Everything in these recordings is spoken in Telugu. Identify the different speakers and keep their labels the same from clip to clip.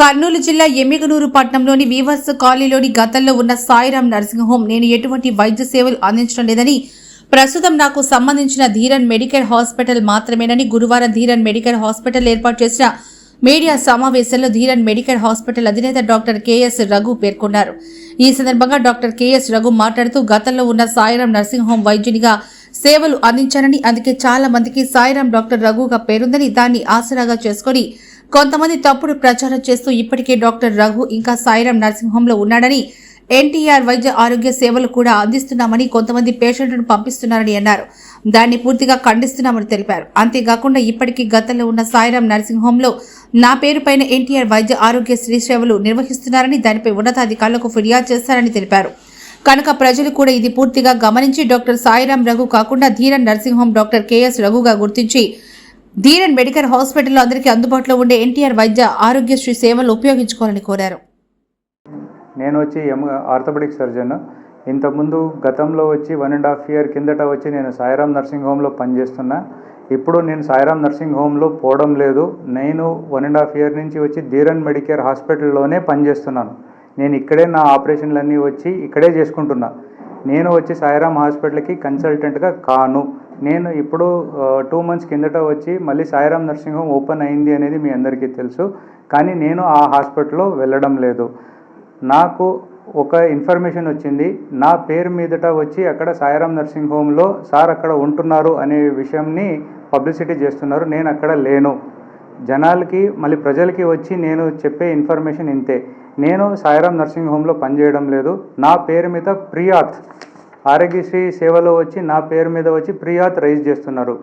Speaker 1: కర్నూలు జిల్లా ఎమ్మిగనూరు పట్టణంలోని వీవర్స్ కాలనీలోని గతంలో ఉన్న సాయిరాం నర్సింగ్ హోమ్ నేను ఎటువంటి వైద్య సేవలు అందించడం లేదని ప్రస్తుతం నాకు సంబంధించిన ధీరన్ మెడికల్ హాస్పిటల్ మాత్రమేనని గురువారం ధీరన్ మెడికల్ హాస్పిటల్ ఏర్పాటు చేసిన మీడియా సమావేశంలో ధీరన్ మెడికల్ హాస్పిటల్ అధినేత డాక్టర్ కెఎస్ రఘు పేర్కొన్నారు. ఈ సందర్భంగా డాక్టర్ కెఎస్ రఘు మాట్లాడుతూ గతంలో ఉన్న సాయిరాం నర్సింగ్ హోం వైద్యునిగా సేవలు అందించానని అందుకే చాలా మందికి సాయిరాం డాక్టర్ రఘుగా పేరుందని దాన్ని ఆసరాగా చేసుకొని కొంతమంది తప్పుడు ప్రచారం చేస్తూ ఇప్పటికే డాక్టర్ రఘు ఇంకా సాయిరాం నర్సింగ్ ఉన్నాడని ఎన్టీఆర్ వైద్య ఆరోగ్య సేవలు కూడా అందిస్తున్నామని కొంతమంది పేషెంట్లను పంపిస్తున్నారని అన్నారు. దాన్ని పూర్తిగా ఖండిస్తున్నామని తెలిపారు. అంతేకాకుండా ఇప్పటికీ గతంలో ఉన్న సాయిరాం నర్సింగ్ హోంలో నా పేరుపైన ఎన్టీఆర్ వైద్య ఆరోగ్య శ్రీ సేవలు నిర్వహిస్తున్నారని దానిపై ఉన్నతాధికారులకు ఫిర్యాదు చేస్తారని తెలిపారు. కనుక ప్రజలు కూడా ఇది పూర్తిగా గమనించి డాక్టర్ సాయిరాం రఘు కాకుండా Dheeran nursing home doctor KS రఘుగా గుర్తించి ధీరన్ మెడికల్ హాస్పిటల్లో అందరికీ అందుబాటులో ఉండే ఎన్టీఆర్ వైద్య ఆరోగ్యశ్రీ సేవలు ఉపయోగించుకోవాలని కోరారు.
Speaker 2: నేను వచ్చి ఎమ్ ఆర్థోపెడిక్ సర్జన్. ఇంతకుముందు గతంలో వచ్చి వన్ అండ్ హాఫ్ ఇయర్ కిందట వచ్చి నేను సాయిరామ్ నర్సింగ్ హోమ్లో పనిచేస్తున్నా. ఇప్పుడు నేను సాయిరామ్ నర్సింగ్ హోమ్లో పోవడం లేదు. నేను వన్ అండ్ హాఫ్ ఇయర్ నుంచి వచ్చి ధీరన్ మెడికేర్ హాస్పిటల్లోనే పనిచేస్తున్నాను. నేను ఇక్కడే నా ఆపరేషన్లన్నీ వచ్చి ఇక్కడే చేసుకుంటున్నా. నేను వచ్చి సాయిరామ్ హాస్పిటల్కి కన్సల్టెంట్గా కాను. నేను ఇప్పుడు టూ మంత్స్ కిందట వచ్చి మళ్ళీ సాయిరామ్ నర్సింగ్ హోమ్ ఓపెన్ అయింది అనేది మీ అందరికీ తెలుసు. కానీ నేను ఆ హాస్పిటల్లో వెళ్ళడం లేదు. నాకు ఒక ఇన్ఫర్మేషన్ వచ్చింది. నా పేరు మీదట వచ్చి అక్కడ సాయిరామ్ నర్సింగ్ హోమ్లో సార్ అక్కడ ఉంటున్నారు అనే విషయంని పబ్లిసిటీ చేస్తున్నారు. నేను అక్కడ లేను. జనాలకి మళ్ళీ ప్రజలకి వచ్చి నేను చెప్పే ఇన్ఫర్మేషన్ ఇంతే. నేను సాయిరామ్ నర్సింగ్ హోమ్లో పనిచేయడం లేదు. నా పేరు మీద ప్రియాత్ ఆరోగ్యశ్రీ సేవలో వచ్చి నా పేరు మీద వచ్చి ప్రియాత్ రైజ్ చేస్తున్నారు.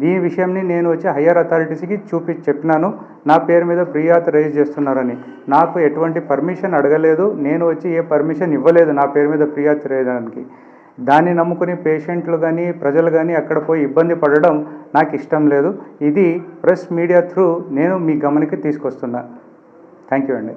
Speaker 2: దీని విషయంని నేను వచ్చి హయ్యర్ అథారిటీస్కి చూపి చెప్పినాను. నా పేరు మీద ప్రియాత్ రైజ్ చేస్తున్నారని. నాకు ఎటువంటి పర్మిషన్ అడగలేదు. నేను వచ్చి ఏ పర్మిషన్ ఇవ్వలేదు నా పేరు మీద ప్రియాత్ రేయడానికి దాన్ని నమ్ముకుని పేషెంట్లు కానీ ప్రజలు కానీ అక్కడ పోయి ఇబ్బంది పడడం నాకు ఇష్టం లేదు. ఇది ప్రెస్ మీడియా త్రూ నేను మీ గమనికి తీసుకొస్తున్నా. థ్యాంక్ యూ అండి.